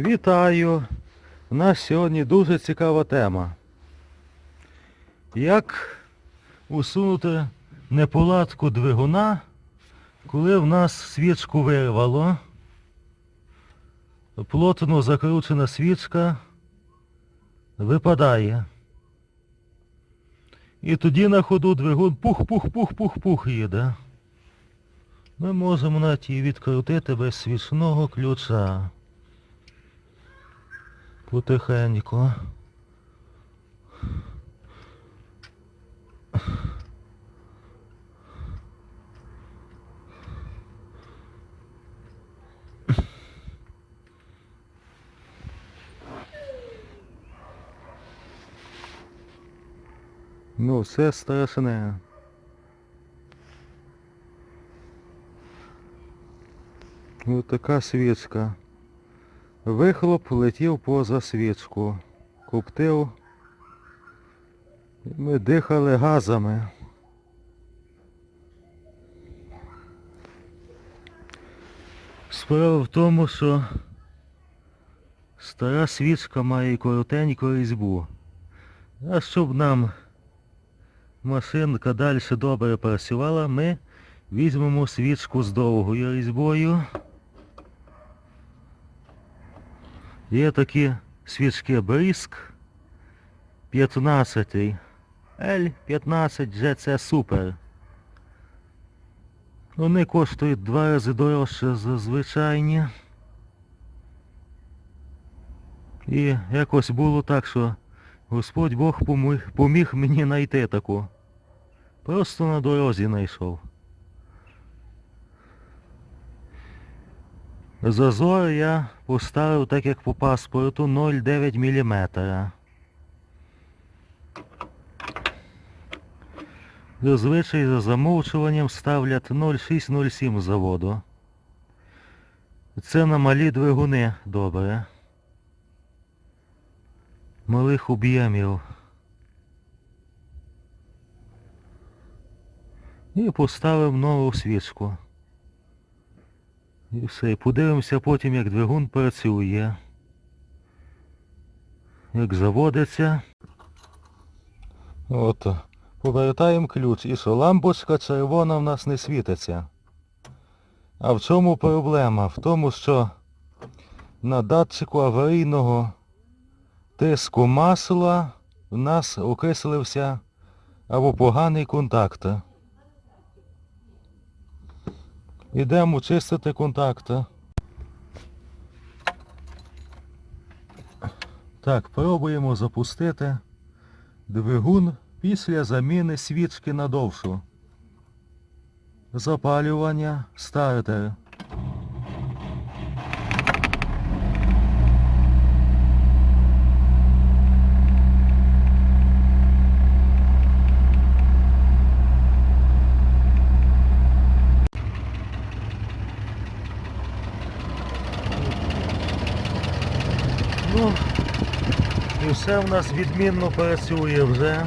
Вітаю! У нас сьогодні дуже цікава тема. Як усунути неполадку двигуна, коли в нас свічку вирвало, плотно закручена свічка випадає. І тоді на ходу двигун пух-пух-пух-пух-пух їде. Ми можемо навіть її відкрутити без свічного ключа. Потихеньку. Ну, все страшне. Ось така свічка. Вихлоп летів поза свічку. Коптив. І Ми дихали газами. Справа в тому, що стара свічка має коротеньку різьбу. А щоб нам машинка далі добре працювала, ми візьмемо свічку з довгою різьбою. Є такі свічки Бриск 15 L15 GC Super. Вони коштують два рази дорожче за звичайні. І якось було так, що Господь Бог поміг, мені знайти таку. Просто на дорозі знайшов. Зазор я поставив так як по паспорту 0,9 мм. Зазвичай за замовчуванням ставлять 0,607 заводу. Це на малі двигуни добре. Малих об'ємів. І поставив нову свічку. І все. Подивимося потім, як двигун працює. Як заводиться. От. Повертаємо ключ. І що лампочка червона в нас не світиться. А в чому проблема? В тому, що на датчику аварійного тиску масла в нас окислився або поганий контакт. Ідемо чистити контакти. Так, пробуємо запустити двигун після заміни свічки на довшу. Запалювання стартер. Ну, і все в нас відмінно працює вже.